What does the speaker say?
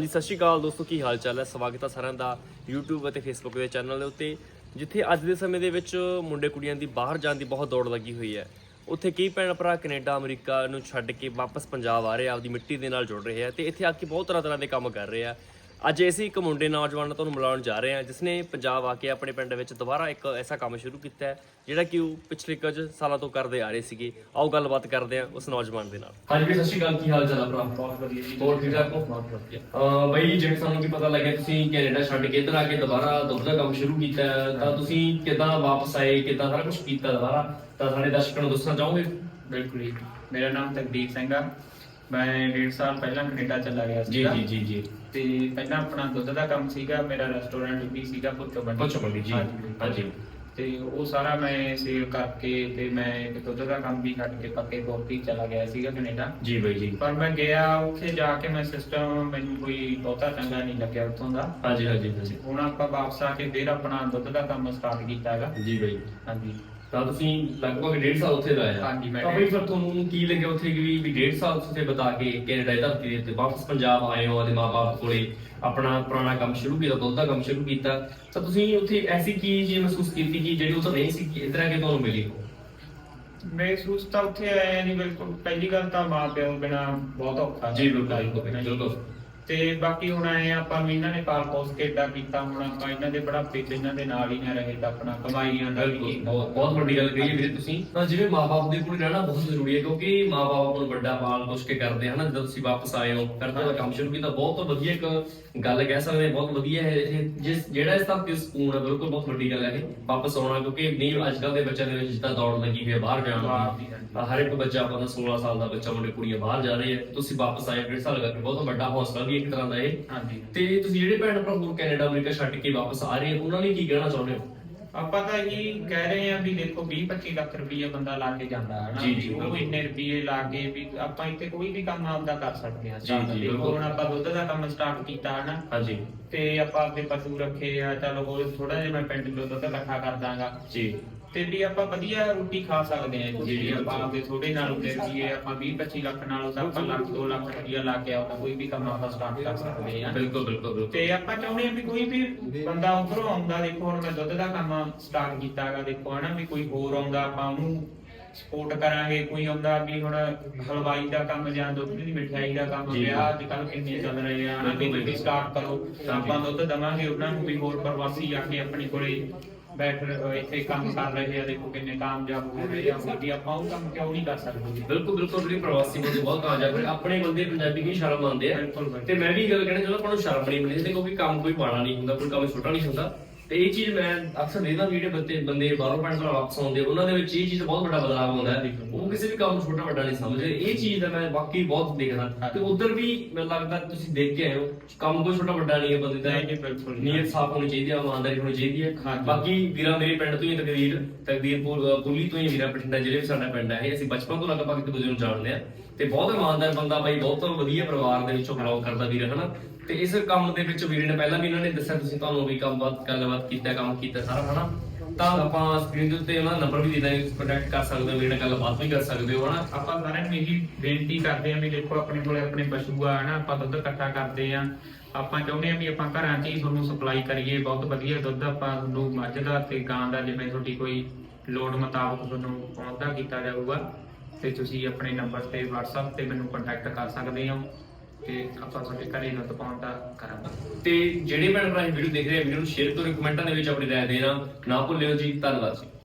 ਜੀ ਸਤਿ ਸ਼੍ਰੀ ਅਕਾਲ ਦੋਸਤੋ, ਕੀ ਹਾਲ ਚਾਲ ਹੈ? ਸਵਾਗਤ ਹੈ ਸਾਰਿਆਂ ਦਾ YouTube ਅਤੇ Facebook ਦੇ ਚੈਨਲ ਦੇ ਉੱਤੇ। ਜਿੱਥੇ ਅੱਜ ਦੇ ਸਮੇਂ ਦੇ ਵਿੱਚ ਮੁੰਡੇ ਕੁੜੀਆਂ ਦੀ ਬਾਹਰ ਜਾਣ ਦੀ ਬਹੁਤ ਦੌੜ ਲੱਗੀ ਹੋਈ ਹੈ। ਉੱਥੇ ਕਈ ਭੈਣ ਭਰਾ ਕੈਨੇਡਾ, ਅਮਰੀਕਾ ਨੂੰ ਛੱਡ ਕੇ ਵਾਪਸ ਪੰਜਾਬ ਆ ਰਹੇ ਆ, ਆਪਦੀ ਮਿੱਟੀ ਦੇ ਨਾਲ ਜੁੜ ਰਹੇ ਆ ਤੇ ਇੱਥੇ ਆ ਕੇ ਬਹੁਤ ਤਰ੍ਹਾਂ ਤਰ੍ਹਾਂ ਦੇ ਕੰਮ ਕਰ ਰਹੇ ਆ। ਅੱਜ ਅਸੀਂ ਇੱਕ ਮੁੰਡੇ ਨੌਜਵਾਨ ਨਾਲ ਤੁਹਾਨੂੰ ਮਿਲਾਉਣ ਜਾ ਰਹੇ ਹਾਂ ਜਿਸ ਨੇ ਪੰਜਾਬ ਆ ਕੇ ਆਪਣੇ ਪਿੰਡ ਵਿੱਚ ਦੁਬਾਰਾ ਇੱਕ ਐਸਾ ਕੰਮ ਸ਼ੁਰੂ ਕੀਤਾ ਹੈ ਜਿਹੜਾ ਕਿ ਉਹ ਪਿਛਲੇ ਕੁਝ ਸਾਲਾਂ ਤੋਂ ਕਰਦੇ ਆ ਰਹੇ ਸੀਗੇ। ਆਓ ਗੱਲਬਾਤ ਕਰਦੇ ਹਾਂ ਉਸ ਨੌਜਵਾਨ ਦੇ ਨਾਲ। ਹਾਂਜੀ ਸਤਿ ਸ਼੍ਰੀ ਅਕਾਲ। ਕੀ ਹਾਲ ਚਾਲ ਹੈ ਭਰਾ ਬਹੁਤ ਵਧੀਆ ਜੀ। ਹੋਰ ਠੀਕ ਠਾਕ ਹੋ? ਬਹੁਤ ਵਧੀਆ। ਬਈ ਜਿਵੇਂ ਸਾਨੂੰ ਕੀ ਪਤਾ ਲੱਗਿਆ ਤੁਸੀਂ ਕੈਨੇਡਾ ਛੱਡ ਕੇ ਇੱਧਰ ਆ ਕੇ ਦੁਬਾਰਾ ਦੁੱਧ ਦਾ ਕੰਮ ਸ਼ੁਰੂ ਕੀਤਾ ਹੈ, ਤਾਂ ਤੁਸੀਂ ਕਿੱਦਾਂ ਵਾਪਸ ਆਏ ਕਿੱਦਾਂ ਸਾਰਾ ਕੁਝ ਕੀਤਾ ਦੁਬਾਰਾ? ਤਾਂ ਸਾਡੇ ਦਰਸ਼ਕਾਂ ਨੂੰ ਦੱਸਣਾ ਚਾਹੋਗੇ? ਬਿਲਕੁਲ ਜੀ। ਮੇਰਾ ਨਾਮ ਤਕਦੀਪ ਸਿੰਘ ਆ। ਮੈਂ ਡੇਢ ਸਾਲ ਪਹਿਲਾਂ ਕੈਨੇਡਾ ਚਲਾ ਗਿਆ ਜੀ ਸੀਗਾ। ਜੀ ਜੀ ਜੀ। ਤੇ ਪਹਿਲਾਂ ਆਪਣਾ ਦੁੱਧ ਦਾ ਕੰਮ ਸੀਗਾ ਮੇਰਾ ਰੈਸਟੋਰੈਂਟ ਵੀ ਸੀਗਾ ਪੁੱਛੋ ਬੰਦੀ ਪੁੱਛੋ ਬੰਦੀ, ਜੀ। ਹਾਂਜੀ। ਤੇ ਉਹ ਸਾਰਾ ਮੈਂ ਸੇਲ ਕਰਕੇ ਤੇ ਮੈਂ ਇੱਕ ਦੁੱਧ ਦਾ ਕੰਮ ਵੀ ਛੱਡ ਕੇ ਪੱਕੇ ਹੀ ਚਲਾ ਗਿਆ ਸੀਗਾ ਕੈਨੇਡਾ। ਜੀ ਬਈ ਜੀ। ਪਰ ਮੈਂ ਗਿਆ ਉੱਥੇ ਜਾ ਕੇ ਮੈਂ ਸਿਸਟਮ ਮੈਨੂੰ ਕੋਈ ਬਹੁਤਾ ਚੰਗਾ ਨਹੀਂ ਲੱਗਿਆ ਉੱਥੋਂ ਦਾ। ਹਾਂਜੀ ਹਾਂਜੀ ਹੁਣ ਆਪਾਂ ਵਾਪਸ ਆ ਕੇ ਫਿਰ ਆਪਣਾ ਦੁੱਧ ਦਾ ਕੰਮ ਸਟਾਰਟ ਕੀਤਾ ਹੈਗਾ। ਜੀ ਬਈ। ਹਾਂਜੀ। ਤਾਂ ਤੁਸੀਂ ਲਗਭਗ ਡੇਢ ਸਾਲ ਉੱਥੇ ਲਾਇਆ ਹਾਂਜੀ, ਮੈਂ ਤਾਂ ਬਈ ਫਿਰ ਤੁਹਾਨੂੰ ਕੀ ਲੱਗਿਆ ਉੱਥੇ ਕਿ ਵੀ ਵੀ ਡੇਢ ਸਾਲ ਉੱਥੇ ਬਤਾ ਕੇ ਕੈਨੇਡਾ ਦੀ ਧਰਤੀ ਦੇ ਉੱਤੇ ਵਾਪਸ ਪੰਜਾਬ ਆਏ ਹੋ ਅਤੇ ਮਾਪੇ ਕੋਲੇ ਆਪਣਾ ਪੁਰਾਣਾ ਕੰਮ ਸ਼ੁਰੂ ਕੀਤਾ ਦੁੱਧ ਦਾ ਕੰਮ ਸ਼ੁਰੂ ਕੀਤਾ। ਤਾਂ ਤੁਸੀਂ ਉੱਥੇ ਐਸੀ ਕੀ ਚੀਜ਼ ਮਹਿਸੂਸ ਕੀਤੀ ਕਿ ਜਿਹੜੀ ਉੱਥੇ ਨਹੀਂ ਸੀ ਕਿ ਇੱਧਰ ਆ ਕੇ ਤੁਹਾਨੂੰ ਮਿਲੀ? ਹੋ ਮਹਿਸੂਸ ਤਾਂ ਉੱਥੇ ਆਇਆ ਨਹੀਂ ਬਿਲਕੁਲ। ਪਹਿਲੀ ਗੱਲ ਤਾਂ ਮਾਂ ਪਿਓ ਬਿਨਾ ਬਹੁਤ ਔਖਾ ਜੀ, ਬਿਲਕੁਲ। ਬਿਲਕੁਲ। ਤੇ ਬਾਕੀ ਹੁਣ ਆਏ ਆਪਾਂ ਨੂੰ ਇਹਨਾਂ ਨੇ ਪਾਲ ਪੋਸ ਕੇ ਏਦਾਂ ਕੀਤਾ ਹੁਣ ਆਪਾਂ ਇਹਨਾਂ ਦੇ ਬੜਾਪੇ ਤੇ ਇਹਨਾਂ ਦੇ ਨਾਲ ਹੀ ਨਾ ਰਹੇ ਤਾਂ ਆਪਣਾ ਕਮਾਈਆਂ ਦਾ ਵੀ। ਬਹੁਤ ਬਹੁਤ ਵੱਡੀ ਗੱਲ ਕਹੀ ਹੈ ਵੀਰੇ ਤੁਸੀਂ। ਤਾਂ ਜਿਵੇਂ ਮਾਪੇ ਦੇ ਕੋਲ ਰਹਿਣਾ ਬਹੁਤ ਜ਼ਰੂਰੀ ਹੈ ਕਿਉਂਕਿ ਮਾਪੇ ਆਪਾਂ ਨੂੰ ਵੱਡਾ ਪਾਲ ਪੋਸ਼ ਕੇ ਕਰਦੇ ਹਨ ਜਦੋਂ ਤੁਸੀਂ ਵਾਪਸ ਆਏ ਹੋ ਫਿਰ ਤੁਹਾਡਾ ਕੰਮ ਸ਼ੁਰੂ ਕੀਤਾ ਬਹੁਤ ਵਧੀਆ ਇੱਕ ਗੱਲ ਕਹਿ ਸਕਦੇ ਹਾਂ ਬਹੁਤ ਵਧੀਆ ਹੈ ਇਹ ਜਿਸ ਜਿਹੜਾ ਇਸ ਤੱਕ ਸਕੂਨ ਹੈ ਬਿਲਕੁਲ ਬਹੁਤ ਵੱਡੀ ਗੱਲ ਹੈ ਇਹ ਵਾਪਸ ਆਉਣਾ ਕਿਉਂਕਿ ਨਹੀਂ ਅੱਜ ਕੱਲ ਦੇ ਬੱਚਿਆਂ ਦੇ ਵਿੱਚ ਜਿੱਦਾਂ ਦੌੜ ਲੱਗੀ ਹੋਈ ਹੈ ਬਾਹਰ ਜਾਣ ਦੀ। ਤਾਂ ਹਰ ਇੱਕ ਬੱਚਾ ਆਪਣਾ 16 ਸਾਲ ਦਾ ਬੱਚਾ ਮੁੰਡੇ ਕੁੜੀਆਂ ਬਾਹਰ ਜਾ ਰਹੇ ਆ ਤੁਸੀਂ ਵਾਪਸ ਆਏ ਡੇਢ ਸਾਲ ਕਰਕੇ ਬਹੁਤ ਵੱਡਾ ਹੌਸਲਾ ਵੀ ਇੱਕ ਤਰ੍ਹਾਂ ਦਾ ਇਹ। ਹਾਂਜੀ। ਤੇ ਤੁਸੀਂ ਜਿਹੜੇ ਭੈਣ ਭਰਾ ਹੋਰ ਕੈਨੇਡਾ ਅਮਰੀਕਾ ਛੱਡ ਕੇ ਵਾਪਸ ਆ ਰਹੇ ਉਹਨਾਂ ਲਈ ਕੀ ਕਹਿਣਾ ਚਾਹੁੰਦੇ ਹੋ? ਆਪਾਂ ਤਾਂ ਇਹ ਕਹਿ ਰਹੇ ਆ ਵੀ ਦੇਖੋ 20 25 ਲੱਖ ਰੁਪਏ ਬੰਦਾ ਲਾ ਕੇ ਜਾਂਦਾ ਹੈ ਨਾ। ਜੀ, ਉਹ ਬਿਲਕੁਲ। ਇੰਨੇ ਰੁਪਏ ਲਾ ਕੇ ਵੀ ਆਪਾਂ ਇੱਥੇ ਕੋਈ ਵੀ ਕੰਮ ਆਪਦਾ ਕਰ ਸਕਦੇ ਆ ਜੀ, ਜੀ, ਬਿਲਕੁਲ। ਹੁਣ ਆਪਾਂ ਦੁੱਧ ਦਾ ਕੰਮ ਸਟਾਰਟ ਕੀਤਾ ਹੈ ਨਾ ਹਾਂਜੀ। ਤੇ ਆਪਾਂ ਆਪਦੇ ਪਸ਼ੂ ਰੱਖੇ ਆ ਚਲੋ ਹੋਰ ਥੋੜਾ ਜਿਹਾ ਮੈਂ ਪਿੰਡ ਤੋਂ ਦੁੱਧ ਇਕੱਠਾ ਕਰ ਦਾਂਗਾ। ਜੀ। ਤੇ ਵੀ ਆਪਾਂ ਵਧੀਆ ਰੋਟੀ ਖਾ ਸਕਦੇ ਆ ਜੀ, ਜੀ ਆਪਾਂ। ਆਪਦੇ ਥੋੜੇ ਨਾਲ ਹੁੰਦੇ ਰਹੀਏ ਆਪਾਂ 20 25 ਲੱਖ ਨਾਲੋਂ ਤਾਂ ਆਪਾਂ ਲੱਖ 2 ਲੱਖ ਰੁਪਇਆ ਲਾ ਕੇ ਆਪਦਾ ਕੋਈ ਵੀ ਕੰਮ ਆਪਾਂ ਸਟਾਰਟ ਕਰ ਸਕਦੇ ਆ ਬਿਲਕੁਲ ਬਿਲਕੁਲ ਤੇ ਆਪਾਂ ਚਾਹੁੰਦੇ ਆ ਵੀ ਕੋਈ ਵੀ ਬੰਦਾ ਉਧਰੋਂ ਆਉਂਦਾ ਦੇਖੋ ਹੁਣ ਮੈਂ ਦੁੱਧ ਦਾ ਕੰਮ ਸਟਾਰਟ ਕੀਤਾ ਹੈਗਾ ਦੇਖੋ ਹਨਾ ਵੀ ਕੋਈ ਹੋਰ ਆਉਂਦਾ ਆਪਾਂ ਉਹਨੂੰ ਸਪੋਰਟ ਕਰਾਂਗੇ ਕੋਈ ਆਉਂਦਾ ਵੀ ਹੁਣ ਹਲਵਾਈ ਦਾ ਕੰਮ ਜਾਂ ਦੁੱਧ ਦੀ ਮਠਿਆਈ ਦਾ ਕੰਮ। ਵਿਆਹ ਅੱਜ ਕੱਲ ਕਿੰਨੇ ਚੱਲ ਰਹੇ ਆ ਹਨਾ ਵੀ ਸਟਾਰਟ ਕਰੋ ਤਾਂ ਆਪਾਂ ਦੁੱਧ ਦਵਾਂਗੇ ਉਹਨਾਂ ਨੂੰ ਵੀ ਹੋਰ ਪ੍ਰਵਾਸੀ ਆ ਕੇ ਆਪਣੇ ਕੋਲੇ ਬੈਠ ਇੱਥੇ ਕੰਮ ਕਰ ਰਹੇ ਆ ਦੇਖੋ ਕਿੰਨੇ ਕਾਮਯਾਬ ਹੋ ਰਹੇ ਆ ਵੀ ਆਪਾਂ ਉਹ ਕੰਮ ਕਿਉਂ ਨਹੀਂ ਕਰ ਸਕਦੇ? ਬਿਲਕੁਲ ਬਿਲਕੁਲ ਜਿਹੜੀ ਪ੍ਰਵਾਸੀ ਬੰਦੇ ਬਹੁਤ ਕਾਮਯਾਬ ਨੇ। ਆਪਣੇ ਬੰਦੇ ਪੰਜਾਬੀ ਕੀ ਸ਼ਰਮ ਮੰਨਦੇ ਆ। ਤੇ ਮੈਂ ਵੀ ਗੱਲ ਕਹਿਣਾ ਚਾਹੁੰਦਾ ਆਪਾਂ ਨੂੰ ਸ਼ਰਮ ਨਹੀਂ ਮਿਲਦੀ ਕਿਉਂਕਿ ਕੰਮ ਕੋਈ ਮਾੜਾ ਨਹੀਂ ਹੁੰਦਾ ਕੋਈ ਕੰਮ ਛੋਟਾ ਨਹੀਂ ਹੁੰਦਾ। ਤੇ ਇਹ ਚੀਜ਼ ਮੈਂ ਅਕਸਰ ਦੇਖਦਾ ਵੀ ਜਿਹੜੇ ਬੰਦੇ ਬੰਦੇ ਬਾਹਰੋਂ ਪੈਣ ਤੋਂ ਵਾਪਸ ਆਉਂਦੇ ਉਹਨਾਂ ਦੇ ਵਿੱਚ ਇਹ ਚੀਜ਼ ਬਹੁਤ ਵੱਡਾ ਬਦਲਾਅ ਆਉਂਦਾ ਹੈ। ਉਹ ਕਿਸੇ ਵੀ ਕੰਮ ਨੂੰ ਛੋਟਾ ਵੱਡਾ ਨਹੀਂ ਸਮਝਦੇ। ਇਹ ਚੀਜ਼ ਦਾ ਮੈਂ ਵਾਕਈ ਬਹੁਤ ਦੇਖਦਾ। ਤੇ ਉਧਰ ਵੀ ਮੈਨੂੰ ਲੱਗਦਾ ਤੁਸੀਂ ਦੇਖ ਕੇ ਆਏ ਹੋ ਕੰਮ ਕੋਈ ਛੋਟਾ ਵੱਡਾ ਨਹੀਂ ਹੈ ਬੰਦੇ ਦਾ ਨਹੀਂ, ਬਿਲਕੁਲ। ਨੀਅਤ ਸਾਫ਼ ਹੋਣੀ ਚਾਹੀਦੀ ਹੈ ਇਮਾਨਦਾਰੀ ਹੋਣੀ ਚਾਹੀਦੀ ਹੈ। ਬਾਕੀ ਵੀਰਾਂ ਮੇਰੇ ਪਿੰਡ ਤੋਂ ਹੀ ਤਕਦੀਰ ਤਕਦੀਰ ਪੁ- ਪੁਲੀ ਤੋਂ ਹੀ ਵੀਰਾ ਬਠਿੰਡਾ ਜ਼ਿਲ੍ਹੇ ਵਿੱਚ ਸਾਡਾ ਪਿੰਡ ਹੈ। ਅਸੀਂ ਬਚਪਨ ਤੋਂ ਲਗਭਗ ਇੱਕ ਦੂਜੇ ਨੂੰ ਜਾਣਦੇ ਆ ਤੇ ਬਹੁਤ ਇਮਾਨਦਾਰ ਬੰਦਾ ਬਾਈ ਬਹੁਤ ਵਧੀਆ ਪਰਿਵਾਰ ਦੇ ਵਿੱਚੋਂ ਬਿਲੋਂਗ ਕਰਦਾ ਵੀਰ ਹਨਾ? ਤੇ ਇਸ ਕੰਮ ਦੇ ਵਿੱਚ ਵੀਰੇ ਨੇ ਪਹਿਲਾਂ ਵੀ ਇਹਨਾਂ ਨੇ ਦੱਸਿਆ, ਤੁਸੀਂ ਤੁਹਾਨੂੰ ਵੀ ਕੰਮ ਬਾਤ ਗੱਲਬਾਤ ਕੀਤਾ, ਕੰਮ ਕੀਤਾ ਸਾਰਾ, ਹਨਾ? ਤਾਂ ਆਪਾਂ ਸਕਰੀਨ ਦੇ ਉੱਤੇ ਉਹਨਾਂ ਦਾ ਨੰਬਰ ਵੀ ਦੇ ਦਾਂਗੇ ਕੰਟੈਕਟ ਕਰ ਸਕਦੇ ਹੋ, ਵੀਰੇ ਨਾਲ ਗੱਲਬਾਤ ਵੀ ਕਰ ਸਕਦੇ ਹੋ, ਹਨਾ? ਆਪਾਂ ਸਾਰਿਆਂ ਨੂੰ ਇਹੀ ਬੇਨਤੀ ਕਰਦੇ ਆਂ ਵੀ ਦੇਖੋ, ਆਪਣੇ ਕੋਲੇ ਆਪਣੇ ਪਸ਼ੂ ਆ ਹਨਾ? ਆਪਾਂ ਦੁੱਧ ਇਕੱਠਾ ਕਰਦੇ ਆਂ ਆਪਾਂ ਚਾਹੁੰਦੇ ਆਂ ਵੀ ਆਪਾਂ ਘਰਾਂ 'ਚ ਹੀ ਤੁਹਾਨੂੰ ਸਪਲਾਈ ਕਰੀਏ, ਬਹੁਤ ਵਧੀਆ ਦੁੱਧ ਆਪਾਂ ਤੁਹਾਨੂੰ ਮੱਝ ਦਾ ਤੇ ਗਾਂ ਦਾ, ਜਿਵੇਂ ਤੁਹਾਡੀ ਕੋਈ ਲੋੜ ਮੁਤਾਬਕ ਤੁਹਾਨੂੰ ਪਹੁੰਚਦਾ ਕੀਤਾ ਜਾਊਗਾ, ਤੇ ਤੁਸੀਂ ਆਪਣੇ ਨੰਬਰ ਤੇ WhatsApp ਤੇ ਮੈਨੂੰ ਕੰਟੈਕਟ ਕਰ ਸਕਦੇ ਹੋ। ਤੇ ਆਪਾਂ ਤੁਹਾਡੇ ਘਰੇ ਦੁੱਧ ਪਹੁੰਚਦਾ ਕਰਾਂਗੇ। ਤੇ ਜਿਹੜੇ ਭੈਣ ਭਰਾ ਇਹ ਵੀਡੀਓ ਦੇਖ ਰਹੇ ਆ ਵੀਡੀਓ ਨੂੰ ਸ਼ੇਅਰ ਕਰੋ ਕਮੈਂਟਾਂ ਦੇ ਵਿੱਚ ਆਪਣੀ ਰਾਏ ਦੇਣਾ। ਨਾ ਭੁੱਲਿਓ ਜੀ, ਧੰਨਵਾਦ ਜੀ।